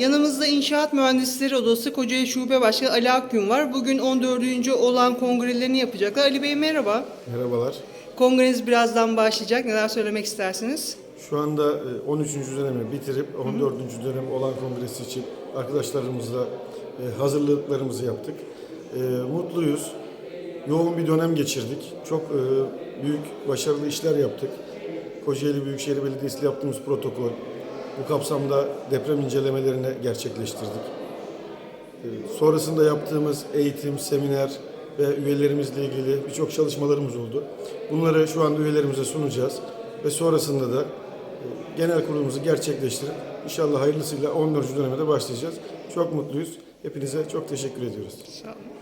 Yanımızda İnşaat Mühendisleri Odası Kocaeli Şube Başkanı Ali Akgün var. Bugün 14. olan kongrelerini yapacaklar. Ali Bey merhaba. Merhabalar. Kongreniz birazdan başlayacak. Neler söylemek istersiniz? Şu anda e, 13. dönemi bitirip 14. dönem olan kongresi için arkadaşlarımızla e, hazırlıklarımızı yaptık. E, Mutluyuz. Yoğun bir dönem geçirdik. Çok e, büyük, başarılı işler yaptık. Kocaeli Büyükşehir Belediyesi yaptığımız protokol, bu kapsamda deprem incelemelerini gerçekleştirdik. E, Sonrasında yaptığımız eğitim, seminer ve üyelerimizle ilgili birçok çalışmalarımız oldu. Bunları şu anda üyelerimize sunacağız ve sonrasında da e, genel kurulumuzu gerçekleştirip inşallah hayırlısıyla 14. döneme de başlayacağız. Çok mutluyuz. Hepinize çok teşekkür ediyoruz. Olun.